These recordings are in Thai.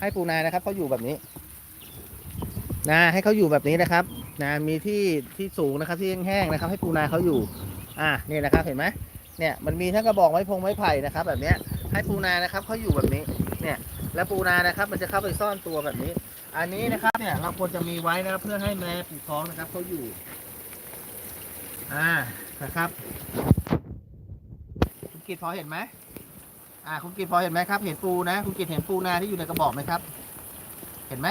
ให้ปูนานะครับเขาอยู่แบบนี้นะให้เขาอยู่แบบนี้นะครับนะมีที่ที่สูงนะครับ ที่แห้งๆนะครับ ให้ปูนาเขาอยู่ อ่านี่นะครับเห็นไหมเนี่ยมันมีทั้งกระบอกไม้พงไม้ไผ่นะครับ แบบเนี้ยให้ปูนานะครับเขาอยู่แบบนี้เนี่ยแล้วปูนานะครับ มันจะเข้าไปซ่อนตัวแบบนี้ อันนี้นะครับเนี่ยเราควรจะมีไว้นะครับเพื่อให้แม่ปีกท้องนะครับเขาอยู่ อ่านะครับคุณกิตพอเห็นไหม อ่าคุณกิตพอเห็นไหมครับ เห็นปูนะ คุณกิตเห็นปูนาที่อยู่ในกระบอกไหมครับ เห็นไหม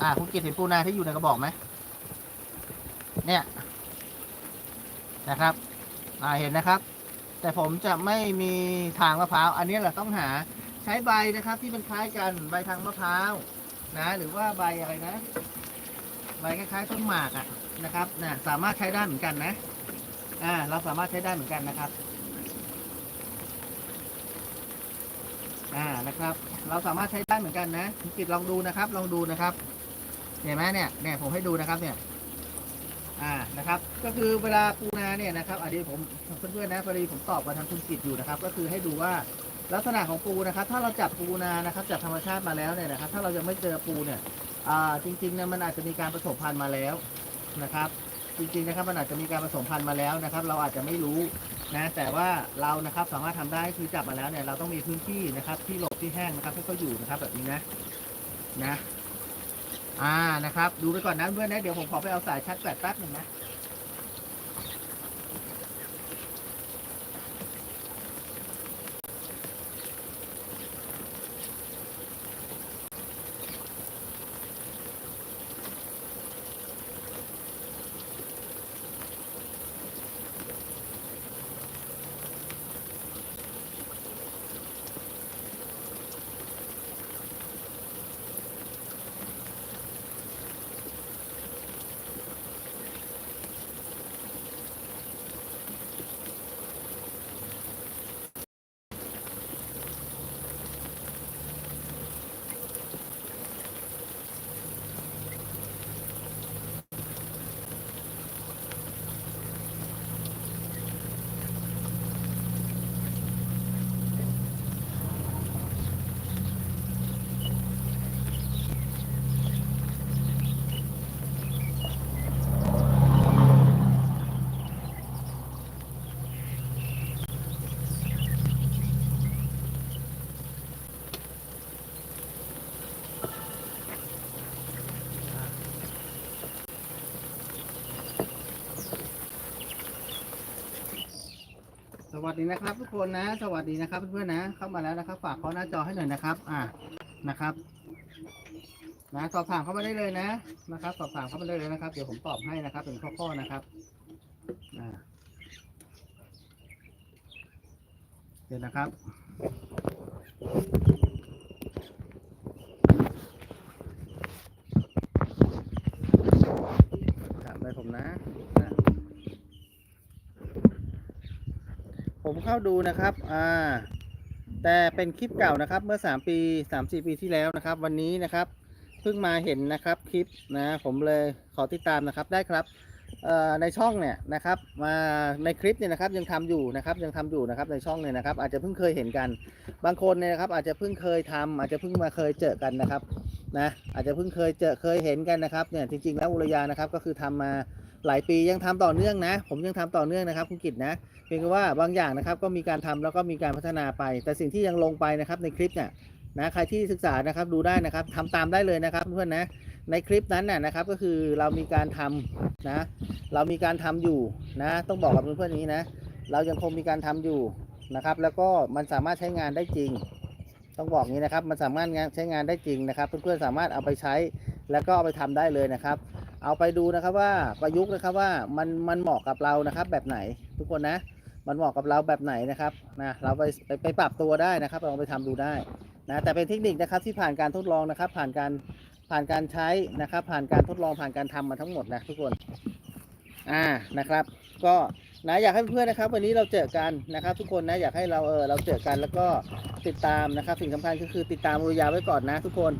อ่าคุณกิตเห็นปูนาที่อยู่ในกระบอกไหมเนี่ยนะครับอ่าเห็นนะครับ แต่ผมจะไม่มีทางมะพร้าวอันนี้เราต้องหาใช้ใบนะครับที่มันคล้ายกันใบทางมะพร้าวนะหรือว่าใบอะไรนะใบคล้ายๆต้นหมากอะนะครับนะสามารถใช้ได้เหมือนกันนะอ่าเราสามารถใช้ได้เหมือนกันนะครับ อ่านะครับ เราสามารถใช้ได้เหมือนกันนะคุณกิตลองดูนะครับ ลองดูนะครับเห็นไหมเนี่ยเนี่ยผมให้ดูนะครับเนี่ยอ่านะครับ ก็คือเวลาปูนาเนี่ยนะครับอันนี้ผมเพื่อนๆนะพอดีผมตอบกับทางคุณกิตอยู่นะครับ ก็คือให้ดูว่าลักษณะของปูนะครับ ถ้าเราจับปูนานะครับจากธรรมชาติมาแล้วเนี่ยนะครับ ถ้าเรายังไม่เจอปูเนี่ยอ่าจริงๆเนี่ยมันอาจจะมีการผสมพันธุ์มาแล้วนะครับ จริงๆนะครับมันอาจจะมีการผสมพันธุ์มาแล้วนะครับ เราอาจจะไม่รู้นะแต่ว่าเรานะครับสามารถทำได้คือจับมาแล้วเนี่ยเราต้องมีพื้นที่นะครับที่หลบที่แห้งนะครับให้เขาอยู่นะครับแบบนี้นะนะ อ่านะครับ ดูไปก่อนนะเพื่อนนะเดี๋ยวผมขอไปเอาสายชาร์จแบตแป๊บหนึ่งนะ สวัสดีนะครับ ทุกคนนะ สวัสดีนะครับเพื่อนๆนะ เข้ามาแล้วนะครับ ฝากเขาหน้าจอให้หน่อยนะครับ อ่านะครับ นะสอบถามเข้ามาได้เลยนะนะครับ สอบถามเข้ามาได้เลยนะครับ เดี๋ยวผมตอบให้นะครับ เป็นข้อๆนะครับอ่าเดี๋ยวนะครับ ถามไปผมนะนะ ผมเข้าดูนะครับ อ่า แต่เป็นคลิปเก่านะครับ เมื่อ 3 ปี 3-4 ปีที่แล้วนะครับ วันนี้นะครับ เพิ่งมาเห็นนะครับคลิปนะ ผมเลยขอติดตามนะครับได้ครับเอ่อในช่องเนี่ยนะครับมาในคลิปเนี่ยนะครับยังทำอยู่นะครับยังทำอยู่นะครับในช่องเนี่ยนะครับ อาจจะเพิ่งเคยเห็นกัน บางคนเนี่ยนะครับ อาจจะเพิ่งเคยทำอาจจะเพิ่งมาเคยเจอกันนะครับนะอาจจะเพิ่งเคยเจอเคยเห็นกันนะครับเนี่ยจริงๆแล้วอุรยานะครับก็คือทำมา หลายปียังทำต่อเนื่องนะ ผมยังทำต่อเนื่องนะครับคุณกิตนะเพียงแต่ว่าบางอย่างนะครับก็มีการทำแล้วก็มีการพัฒนาไป แต่สิ่งที่ยังลงไปนะครับในคลิปเนี่ยนะใครที่ศึกษานะครับดูได้นะครับทำตามได้เลยนะครับเพื่อนนะในคลิปนั้นน่ะนะครับก็คือเรามีการทำนะเรามีการทำอยู่นะต้องบอกกับเพื่อนๆอย่างนี้นะเรายังคงมีการทำอยู่นะครับแล้วก็มันสามารถใช้งานได้จริง ต้องบอกงนี้นะครับมันสามารถงานใช้งานได้จริงนะครับ เพื่อนๆสามารถเอาไปใช้แล้วก็เอาไปทำได้เลยนะครับ เอาไปดูนะครับว่าประยุกต์นะครับว่ามันมันเหมาะกับเรานะครับแบบไหนทุกคนนะ มันเหมาะกับเราแบบไหนนะครับนะเราไปไปไปปรับตัวได้นะครับลองไปทำดูได้นะแต่เป็นเทคนิคนะครับที่ผ่านการทดลองนะครับ ผ่านการผ่านการใช้นะครับ ผ่านการทดลองผ่านการทำมาทั้งหมดนะทุกคนอ่านะครับ ก็นะอยากให้เพื่อนนะครับ วันนี้เราเจอกันนะครับ ทุกคนนะอยากให้เราเออเราเจอกันแล้วก็ติดตามนะครับ สิ่งสำคัญก็คือติดตามรุยาไว้ก่อนนะทุกคน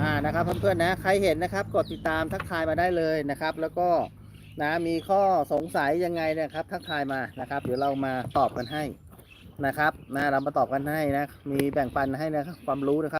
อ่านะครับเพื่อนๆนะใครเห็นนะครับ กดติดตามทักทายมาได้เลยนะครับ แล้วก็นะมีข้อสงสัยยังไงนะครับ ทักทายมานะครับ เดี๋ยวเรามาตอบกันให้นะครับนะเรามาตอบกันให้นะมีแบ่งปันให้นะครับความรู้นะครับ